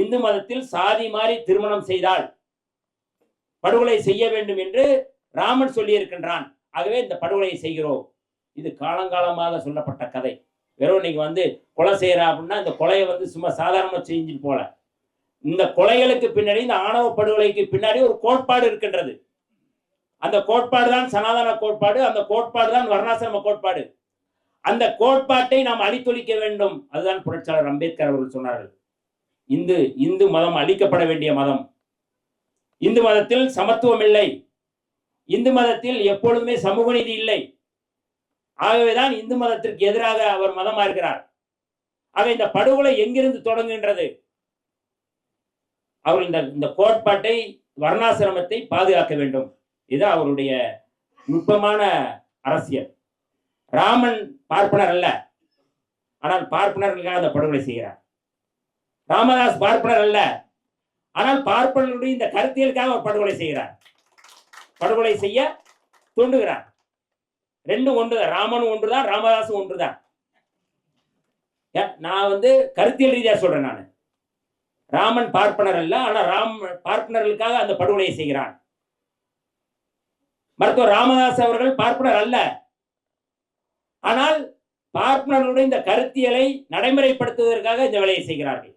இந்து மதத்தில் சாதி மாறி திருமணம் செய்தால் படுகொலை செய்ய வேண்டும் என்று ராமன் சொல்லியிருக்கின்றான். ஆகவே இந்த படுகொலையை செய்கிறோம். இது காலங்காலமாக சொல்லப்பட்ட கதை. வெறும் நீங்க வந்து கொலை செய்யற அப்படின்னா இந்த கொலையை வந்து சும்மா சாதாரணமாக செஞ்சுட்டு போல. இந்த கொலைகளுக்கு பின்னாடி இந்த ஆணவ படுகொலைக்கு பின்னாடி ஒரு கோட்பாடு இருக்கின்றது. அந்த கோட்பாடு தான் சனாதன கோட்பாடு அந்த கோட்பாடு தான் வர்ணாசிரம கோட்பாடு. அந்த கோட்பாட்டை நாம் அழித்தொழிக்க வேண்டும். அதுதான் புரட்சியாளர் அம்பேத்கர் அவர்கள் சொன்னார்கள். இந்து இந்து மதம் அழிக்கப்பட வேண்டிய மதம். இந்து மதத்தில் சமத்துவம் இல்லை. இந்து மதத்தில் எப்பொழுதுமே சமூக நீதி இல்லை. ஆகவேதான் இந்து மதத்திற்கு எதிராக அவர் மதமா இருக்கிறார். ஆக இந்த படுகொலை எங்கிருந்து தொடங்குகின்றது? அவர் இந்த இந்த கோட்பாட்டை வர்ணாசிரமத்தை பாதுகாக்க வேண்டும். இது அவருடைய நுட்பமான அரசியல். ராமன் பார்ப்பனர் அல்ல. ஆனால் பார்ப்பனர்களுக்காக அந்த படுகொலை செய்கிறார். ராமதாஸ் பார்ப்பனர் அல்ல. ஆனால் பார்ப்பனருடைய இந்த கருத்தியலுக்காக அவர் படுகொலை செய்கிறார். படுகொலை செய்ய தூண்டுகிறார். ரெண்டும் ஒன்றுதான். ராமனும் ஒன்றுதான் ராமதாசும் ஒன்றுதான். நான் வந்து கருத்தியல் ரீதியா சொல்றேன் நான். ராமன் பார்ப்பனர் அல்ல ஆனா ராம் பார்ப்பனர்களுக்காக அந்த படுகொலையை செய்கிறான். மருத்துவர் ராமதாஸ் அவர்கள் பார்ப்பனர் அல்ல. ஆனால் பார்ப்பனர்களுடைய இந்த கருத்தியலை நடைமுறைப்படுத்துவதற்காக இந்த வேலையை செய்கிறார்கள்.